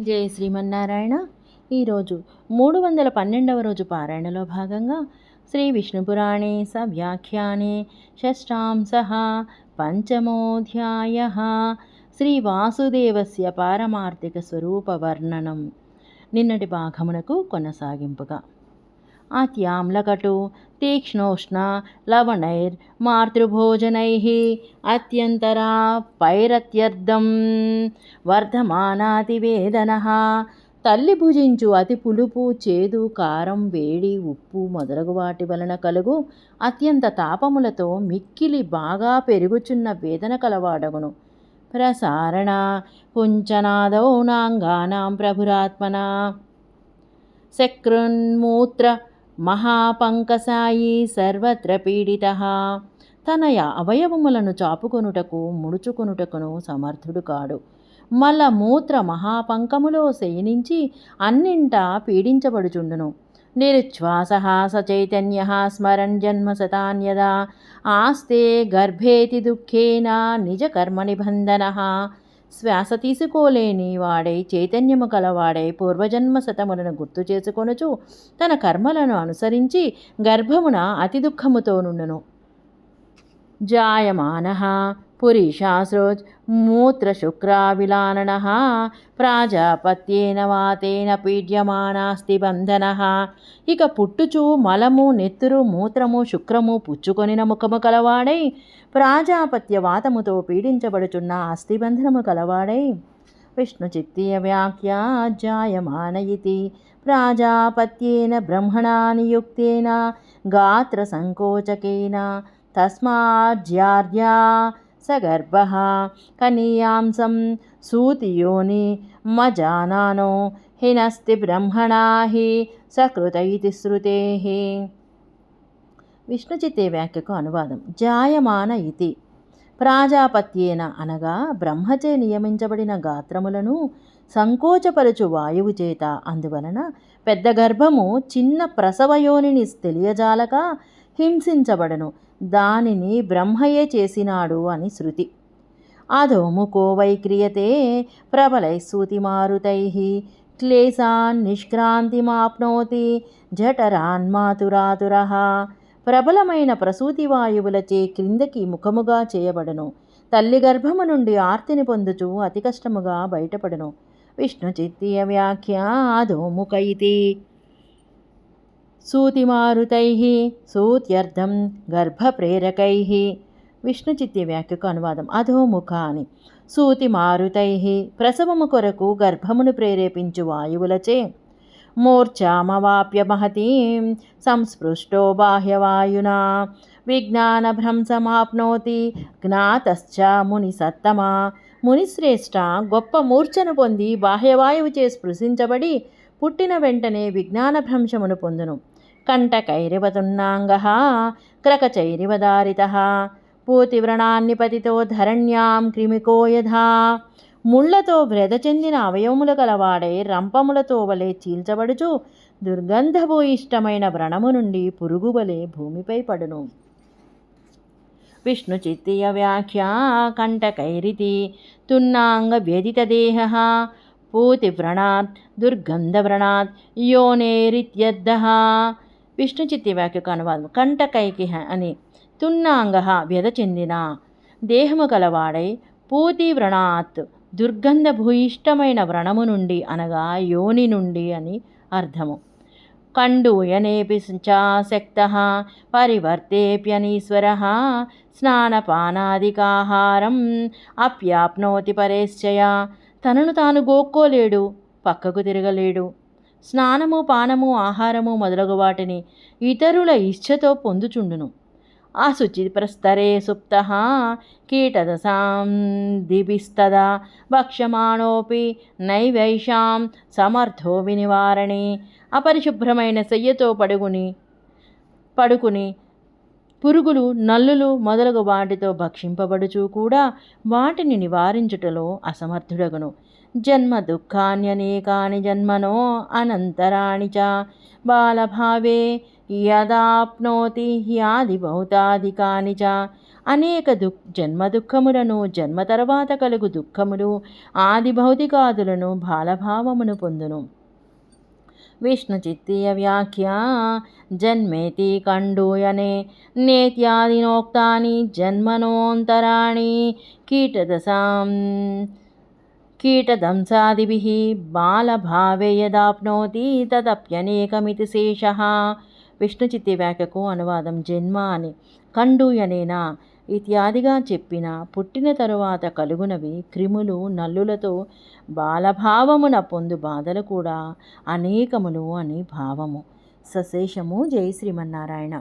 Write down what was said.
జయ శ్రీమన్నారాయణ. ఈరోజు మూడు వందల పన్నెండవ రోజు పారాయణలో భాగంగా శ్రీ విష్ణుపురాణే స వ్యాఖ్యానే షష్టాంశ పంచమోధ్యాయ శ్రీ వాసుదేవస్య పారమార్థిక స్వరూప వర్ణనం. నిన్నటి భాగమునకు కొనసాగింపుగా అత్యామ్లకటు తీక్ష్ణోష్ణ లవణైర్ మాతృభోజనై అత్యంతరా పైరత్యర్థం వర్ధమానాతివేదనः తల్లి భుజించు అతి పులుపు చేదు కారం వేడి ఉప్పు మొదలగు వాటి వలన కలుగు అత్యంత తాపములతో మిక్కిలి బాగా పెరుగుచున్న వేదన కలవాడగును. ప్రసారణ కుంచనాదౌనాంగానాం ప్రభురాత్మన. శక్రున్మూత్ర మహాపంకసాయి సర్వత్ర పీడిత. తన అవయవములను చాపుకొనుటకు ముడుచుకొనుటకును సమర్థుడు కాడు. మల మూత్ర మహాపంకములో శయనించి అన్నింటా పీడించబడుచుండును. నిరుచ్ఛ్వాస సచైతన్య స్మరణ్ జన్మ శతాన్యదా ఆస్తే గర్భేతి దుఃఖేన నిజ కర్మ నిబంధన. శ్వాస తీసుకోలేని వాడై చైతన్యము కలవాడై పూర్వజన్మ శతములను గుర్తు చేసుకొనుచు తన కర్మలను అనుసరించి గర్భమున అతి దుఃఖముతో నుండును. జాయమాన. పురీషాశ్రోజ్ మూత్రశుక్రావిలానన ప్రాజాపత్యేన వాతేన పీడ్యమానాస్తి బంధన ఇక పుట్టుచు మలము నెత్తురు మూత్రము శుక్రము పుచ్చుకొనిన ముఖము కలవాడై ప్రాజాపత్య వాతముతో పీడించబడుచున్న అస్థిబంధనము కలవాడై విష్ణుచిత్తీయ వ్యాఖ్య జాయమాన ఇతి ప్రాజాపత్యేన బ్రహ్మణా నియుక్తేన గాత్రసంకోచకేన తస్మాజ్యార్యా సగర్భ కనీయాంసం సూతియోని మజానానో హినస్తి బ్రహ్మణా హి సకృత ఇది శృతే విష్ణుచిత్తే వ్యాఖ్యకు అనువాదం. జాయమాన ఇది ప్రాజాపత్యేన అనగా బ్రహ్మచే నియమించబడిన గాత్రములను సంకోచపరచు వాయువు చేత. అందువలన పెద్ద గర్భము చిన్న ప్రసవయోనిని తెలియజాలక హింసించబడను. దానిని బ్రహ్మయే చేసినాడు అని శృతి. అధోముఖో వైక్రియతే ప్రబలై సూతిమారుతై క్లేశాన్ నిష్క్రాంతిమాప్నోతి జఠరాన్ మాతురాతుర. ప్రబలమైన ప్రసూతి వాయువులచే క్రిందకి ముఖముగా చేయబడను. తల్లి గర్భము నుండి ఆర్తిని పొందుచు అతి కష్టముగా బయటపడను. విష్ణు చిత్తీయ వ్యాఖ్య అధోముఖ ఇది సూతిమారుతై సూత్యర్థం గర్భప్రేరకై విష్ణుచిత్తి వ్యాఖ్యకు అనువాదం. అధోముఖ అని సూతిమారుతై ప్రసవము కొరకు గర్భమును ప్రేరేపించు వాయువులచే మూర్ఛామవాప్య మహతీం సంస్పృష్టో బాహ్యవాయునా విజ్ఞానభ్రంశమాప్నోతి జ్ఞాతశ్చ ముని సత్తమా మునిశ్రేష్ట గొప్ప మూర్ఛను పొంది బాహ్యవాయువు చే స్పృశించబడి పుట్టిన వెంటనే విజ్ఞాన భ్రంశమును పొందును. కంటకైరివతున్నాంగ క్రకచైరివదారిత. పూతివ్రణాన్నిపతితో ధరణ్యాం క్రిమికోయధా ముళ్ళతో వ్రత చెందిన అవయవములు గలవాడై రంపములతో వలె చీల్చబడుచు దుర్గంధభూయిష్టమైన వ్రణము నుండి పురుగువలే భూమిపై పడును. విష్ణు చిత్తియ వ్యాఖ్యా కంటకైరితి తున్నాంగ వ్యధితదేహ. పూతివ్రణాత్ దుర్గంధవ్రణాత్ యోనేరిత్యర్థ విష్ణు చిత్తివాక్యకు అనువాదం కంటకైకి అని తున్నాంగ వ్యధ చెందిన దేహము గలవాడై పూతి వ్రణాత్ దుర్గంధభూయిష్టమైన వ్రణము నుండి అనగా యోని నుండి అని అర్థము కండూయనేపి చాశక్త పరివర్తేప్యనీశ్వర స్నానపానాదికాహారం అప్యాప్నోతి పరేశ్చయ తనను తాను గోక్కోలేడు పక్కకు తిరగలేడు. స్నానము పానము ఆహారము మొదలగు వాటిని ఇతరుల ఇచ్ఛతో పొందుచుండును. ఆ శుచి ప్రస్తరే సుప్త కీటదశాం దిభిస్తదా భక్ష్యమాణోపి నైవైషాం సమర్థో వినివారణి. అపరిశుభ్రమైన శయ్యతో పడుకుని పడుకుని పురుగులు నల్లులు మొదలగు వాటితో భక్షింపబడుచు కూడా వాటిని నివారించుటలో అసమర్థుడగును. జన్మ దుఃఖాన్యనేకాని జన్మనో అనంతరాణి చ బాలభావే యదాప్నోతి హ్యాది భౌతాధికాని చ అనేక దుః జన్మ దుఃఖములను జన్మ తర్వాత కలుగు దుఃఖములు ఆది భౌతికాదులను బాలభావమును పొందును. విష్ణు చిత్తీయ వ్యాఖ్య జన్మేతి కండూయనే నేత్యాదినోక్తాని జన్మనోంతరాణి కీటదశాం కీటదంసాదిభిः బాలభావే యదాప్నోతి తదప్యనేకమితి శేషः. విష్ణుచిత్తి వ్యాఖ్యకు అనువాదం జన్మ అని. కండూయనేనా? ఇత్యాదిగా చెప్పిన పుట్టిన తరువాత కలుగునవి క్రిములు నల్లులతో బాలభావమున పొందు బాధలు కూడా అనేకములు అని భావము. సశేషము. జై శ్రీమన్నారాయణ.